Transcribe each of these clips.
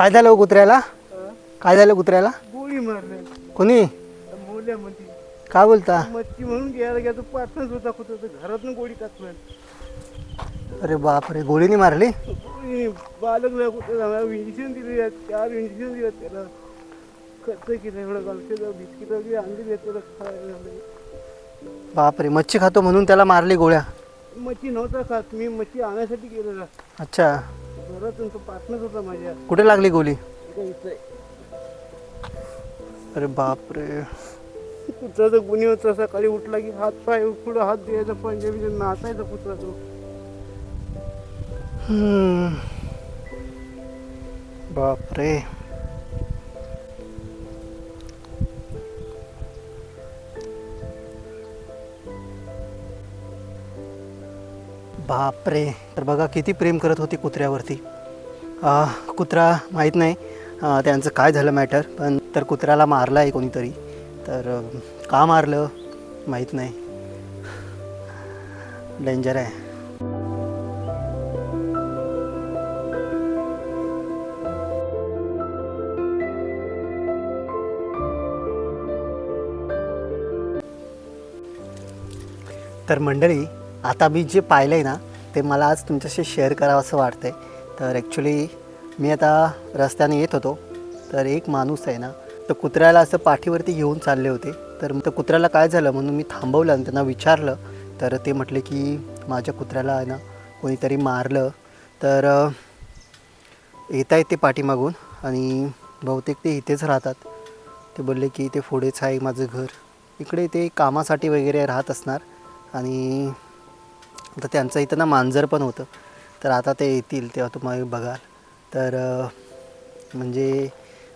काय झालं हो कुत्र्याला? काय झालं कुत्र्याला? गोळी मारले. कोणी? मोल्यामध्ये. काय बोलता? मच्छी म्हणून घ्यायला गेला तो पार्टनर होता कुठं तर घरातून गोळी टाकलं. अरे बापरे गोळीने मारली? गोळी बालकला कुठं जाणार इंजेक्शन दिले चार इंजेक्शन दिले त्याला. खर्च केला एवढं गावचे बिस्किट वगैरे आणली त्याला खायला. बापरे मच्छी खातो म्हणून त्याला मारली गोळ्या? मच्छी नव्हता खात. मी मच्छी आणण्यासाठी गेलेला. अच्छा. तो होता माझ्या. कुठे लागली इथं इथं. अरे बापरे. कुत्रा तर गुन्हे होता सकाळी उठला की हात पाय पुढं हात द्यायचा पंजाबी नाचायचा कुत्रा तो. हम्म. बापरे. बापरे. तर बघा किती प्रेम करत होती कुत्र्यावरती. कुत्रा माहीत नाही. त्यांचं काय झालं मॅटर पण तर कुत्र्याला मारलं आहे कोणीतरी. तर का मारलं? माहीत नाही. डेंजर आहे. तर मंडळी आता मी जे पाहिलं आहे ना ते मला आज तुमच्याशी शेअर करावं असं वाटतं आहे तर ॲक्च्युली मी आता रस्त्याने येत होतो. तर एक माणूस आहे ना तर कुत्र्याला असं पाठीवरती घेऊन चालले होते. तर तर कुत्र्याला काय झालं म्हणून मी थांबवलं आणि त्यांना विचारलं. तर ते म्हटले की माझ्या कुत्र्याला आहे ना कोणीतरी मारलं. तर अ, येत आहेत ते पाठीमागून आणि बहुतेक ते इथेच राहतात. ते बोलले की ते पुढेच आहे माझं घर. इकडे ते कामासाठी वगैरे राहत असणार आणि तर त्यांचं इथं ना मांजर पण होतं. तर आता ते येतील तेव्हा तुम्हाला बघाल. तर म्हणजे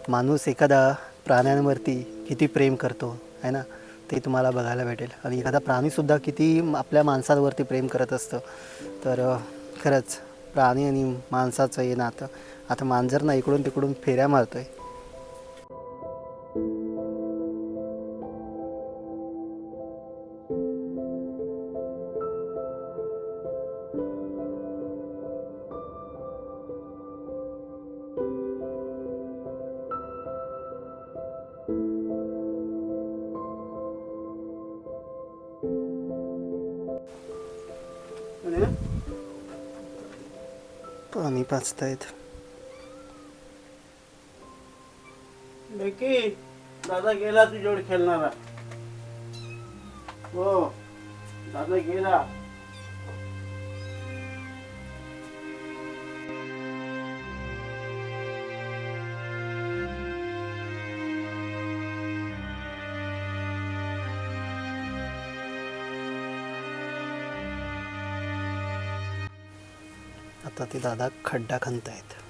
माणूस एखादा प्राण्यांवरती किती प्रेम करतो आहे ना? ते तुम्हाला बघायला भेटेल. आणि एखादा प्राणीसुद्धा किती आपल्या माणसांवरती प्रेम करत असतं. तर खरंच प्राणी आणि माणसाचं हे नातं. आता मांजर ना इकडून तिकडून फेऱ्या मारतो आहे पाणी पाचतायत लेकी दादा गेला तुझ्याकडे खेळणारा. हो दादा गेला. आता ते दादा खड्डा खणतायत.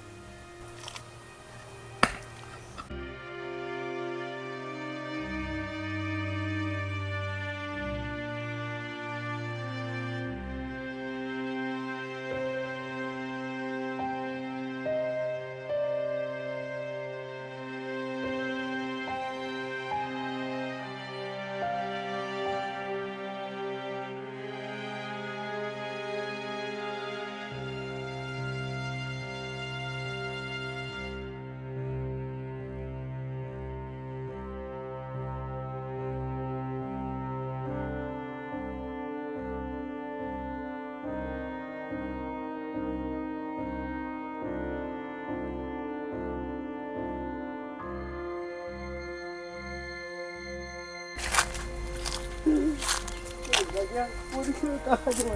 दादा, पोरी खेळत आहे.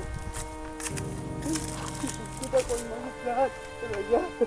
कुठं कोण माणूस राहत, तर दादा,